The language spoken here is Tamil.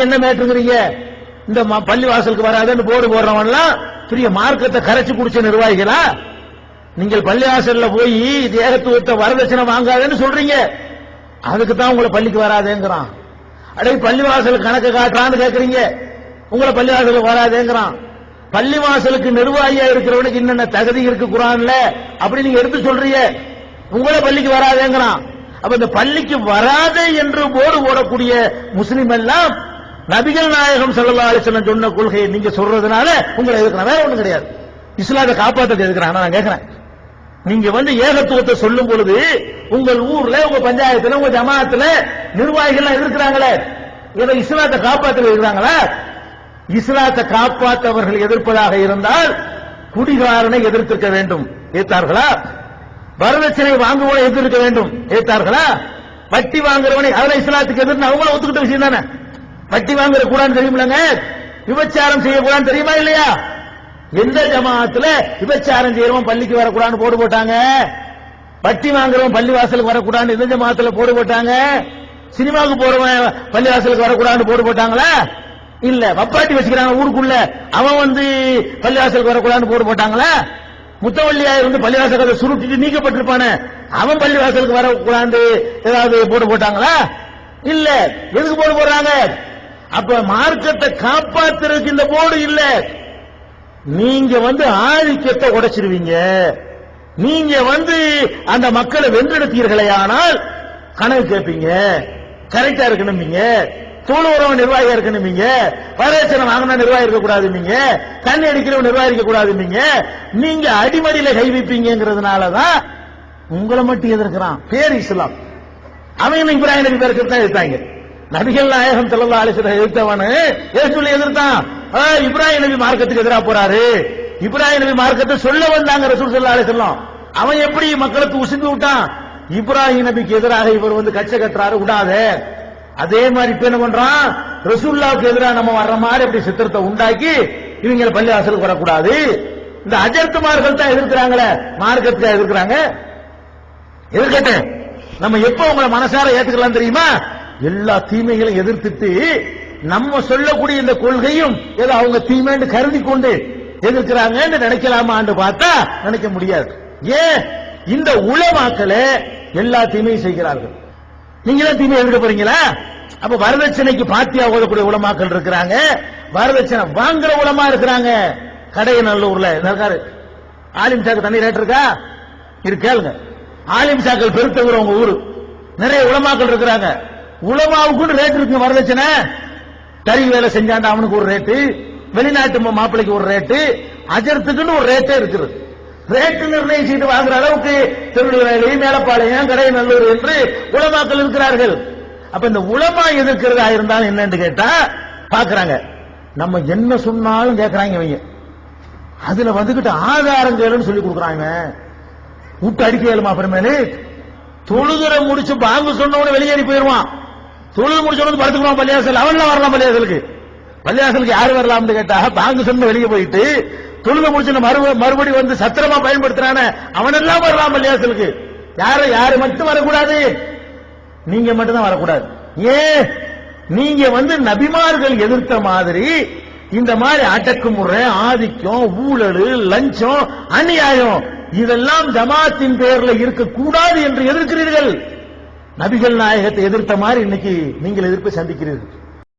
என்ன மேட்டுங்கிறீங்க இந்த ம- பள்ளி வாசலுக்கு வராதுன்னு போர்டு போடுறவன்லாம் பெரிய மார்க்கத்தை கரைச்சு குடிச்ச நிர்வாகிகளா? நீங்கள் பள்ளி வாசல்ல போய் தேகத்துவத்தை வரதட்சணை வாங்காதேன்னு சொல்றீங்க. அதுக்கு தான் உங்களை பள்ளிக்கு வராதேங்கிறான். அடே பள்ளி வாசல் கணக்கு காட்டுறான்னு கேட்குறீங்க உங்களை பள்ளி வாசலுக்கு வராதேங்கிறான். பள்ளி வாசலுக்கு நிர்வாகியா இருக்கிறவனுக்கு என்னென்ன தகுதி இருக்கு குரான்ல? அப்படி நீங்க எடுத்து சொல்றீங்க. உங்களை பள்ளிக்கு வராதேங்கிறான். அப்ப இந்த பள்ளிக்கு வராதே என்று போர்டு போடக்கூடிய முஸ்லிம் எல்லாம் நபிகள் நாயகம் செல்லல்லா அலைஹி சொன்ன கொள்கையை நீங்க சொல்றதுனால உங்களை எதிர்க்கிறான் வேற ஒண்ணும் கிடையாது. இஸ்லாத்தை காப்பாற்றது எதிர்க்கிறான் நான் கேட்கிறேன் நீங்க வந்து ஏகத்துவத்தை சொல்லும் பொழுது உங்கள் ஊர்ல உங்க பஞ்சாயத்துல உங்க ஜமாத்துல நிர்வாகிகள் எதிர்க்கிறாங்களே. இதை இஸ்லாத்தை காப்பாற்ற இருக்கிறாங்களா இஸ்லாத்தை காப்பாற்றவர்கள் எதிர்ப்பதாக இருந்தால் குடிகாரனை எதிர்த்திருக்க வேண்டும். ஏத்தார்களா? வரதட்சணை வாங்குவோட எதிர்க்க வேண்டும். ஏத்தார்களா? வட்டி வாங்குறவனை அதெல்லாம் இஸ்லாத்துக்கு எதிர்த்து அவங்கள ஒத்துக்கிட்ட விஷயம் தானே? வட்டி வாங்குற கூடான்னு தெரியுமில்லங்க? விபச்சாரம் செய்யக்கூடாதுன்னு தெரியுமா இல்லையா? எந்த ஜமாத்துல விபச்சாரம் செய்யறவன் பள்ளிக்கு வரக்கூடாதுன்னு போடு போட்டாங்க? வட்டி வாங்குறவன் பள்ளி வாசலுக்கு வரக்கூடாதுன்னு எந்த ஜமாத்துல போடு போட்டாங்க? சினிமாவுக்கு போறவன் பள்ளி வாசலுக்கு வரக்கூடாதுன்னு போடு போட்டாங்களா? இல்ல வப்பாட்டி வச்சுக்கிறாங்க ஊருக்குள்ள. அவன் வந்து பள்ளி வாசலுக்கு வரக்கூடாதுன்னு போடு போட்டாங்களா? முத்தவள்ளியார் வந்து பள்ளிவாசல் சுருட்டிட்டு நீக்கப்பட்டிருப்பானே. அவன் பள்ளிவாசலுக்கு வரக்கூடாது ஏதாவது போட்டு போட்டாங்களா? இல்ல எதுக்கு போட்டு போடுறாங்க? அப்ப மார்க்கத்தை காப்பாத்துறதுக்கு இந்த போர்டு இல்ல. நீங்க வந்து ஆதிக்கத்தை உடைச்சிருவீங்க. நீங்க வந்து அந்த மக்களை வென்றெடுத்தீர்களே ஆனால் கணக்கு கேட்பீங்க கரெக்டா இருக்கணும்பீங்க. உறவு நிர்வாகி இருக்கணும்பீங்க. வரதட்சணை வாங்கினா நிர்வாகி இருக்க கூடாதும்பீங்க தண்ணி அடிக்கிறவன் நிர்வாகி இருக்க கூடாதும்பீங்க நீங்க அடிமடியில கை வைப்பீங்கிறதுனாலதான் உங்களை மட்டும் எதிர்க்கிறான். பேர் இஸ்லாம். அவங்க இப்ராஹிம் நபி பேருக்கு தான் எடுத்தாங்க நபிகள் நாயகம் ஸல்லல்லாஹு அலைஹி வஸல்லம் எதிர்த்தவனு ஏன் சொல்லி எதிர்த்தான் இப்ராஹிம் நபி மார்க்கத்துக்கு எதிரா போறாரு. இப்ராஹிம் நபி மார்க்கத்தை சொல்ல வந்தாங்க ரசூல் செல்லா அலைஹி அவன் எப்படி மக்களுக்கு உசுந்து விட்டான்? இப்ராஹிம் நபிக்கு எதிராக இவர் வந்து கச்ச கட்டுறாரு விடாத அதே மாதிரி இப்ப என்ன பண்றான்? ரசூல்லாவுக்கு எதிராக நம்ம வர்ற மாதிரி அப்படி சித்திரத்தை உண்டாக்கி இவங்க பள்ளி வாசலுக்கு வரக்கூடாது. இந்த அஜர்த்துமார்கள் தான் எதிர்க்கிறாங்களே மார்க்கத்துக்கு எதிர்க்கிறாங்க. எதிர்க்கட்டேன் நம்ம எப்ப உங்களை மனசார ஏத்துக்கலாம் தெரியுமா? எல்லா தீமைகளையும் எதிர்த்துட்டு நம்ம சொல்லக்கூடிய இந்த கொள்கையும் ஏதோ அவங்க தீமைன்னு கருதி கொண்டு எதிர்க்கிறாங்கன்னு நினைக்கலாமான்னு பார்த்தா நினைக்க முடியாது. ஏன்? இந்த உளமாக்களே எல்லா தீமையும் செய்கிறார்கள். நீங்க தான் தீமை எதிர்க்க போறீங்களா? அப்ப வரதட்சணைக்கு பாத்தியா ஓதக்கூடிய உலமாக்கள் இருக்கிறாங்க. வரதட்சணை வாங்குற உலமா இருக்கிறாங்க. கடையநல்லூர்ல இருக்காரு? ஆலிம் சாக்கு தண்ணி ரேட் இருக்கா? இருக்கு ஆலிம் சாக்கள் பெருத்தவர் உங்க ஊரு. நிறைய உலமாக்கள் இருக்கிறாங்க. உலமாவுக்கு ரேட் இருக்கு வரதட்சணை. தறி வேலை செஞ்சாண்ட அவனுக்கு ஒரு ரேட்டு வெளிநாட்டு மாப்பிள்ளைக்கு ஒரு ரேட்டு அஜரத்துக்குன்னு ஒரு ரேட்டே இருக்குது. ரேட்டு நிர்ணயிச்சுட்டு வாங்குற அளவுக்கு திருநெல்வேலி மேலப்பாளையம் கடையநல்லூர் என்று உலமாக்கள் இருக்கிறார்கள். அப்ப இந்த உலமா எதிர்க்கிறதா இருந்தாலும் என்னன்னு கேட்டா பாக்குறாங்க. நம்ம என்ன சொன்னாலும் கேட்கறாங்க இவங்க. அதுல வந்துகிட்டு ஆதாரம் கேளுன்னு சொல்லி கொடுக்குறாங்க. விட்டு அடிக்க வேலுமா அப்புறமேலு தொழுகிற முடிச்சு பாங்கு சொன்னவன வெளியேறி போயிருவான். தொழுது முடிச்ச வந்து படுத்துக்கணும் பள்ளியாசல் அவன்லாம் வரலாம் பள்ளியாசலுக்கு பள்ளியாசலுக்கு யாரு வரலாம்னு கேட்டா பாங்கு சொன்ன வெளியே போயிட்டு தொழுது முடிச்சு மறுபடி வந்து சத்திரமா பயன்படுத்துறானே அவனெல்லாம் வரலாம் பள்ளியாசலுக்கு யாரு யாரு மட்டும் வரக்கூடாது? நீங்க மட்டும் தான் வரக்கூடாது. ஏன்? நீங்க வந்து நபிமார்கள் எதிர்த்த மாதிரி இந்த மாதிரி அடக்குமுறை ஆதிக்கம் ஊழல் லஞ்சம் அநியாயம் இதெல்லாம் ஜமாத்தின் பேர்ல இருக்கக்கூடாது என்று எதிர்க்கிறீர்கள். நபிகள் நாயகத்தை எதிர்த்த மாதிரி இன்னைக்கு நீங்கள் எதிர்ப்பு சந்திக்கிறீர்கள்.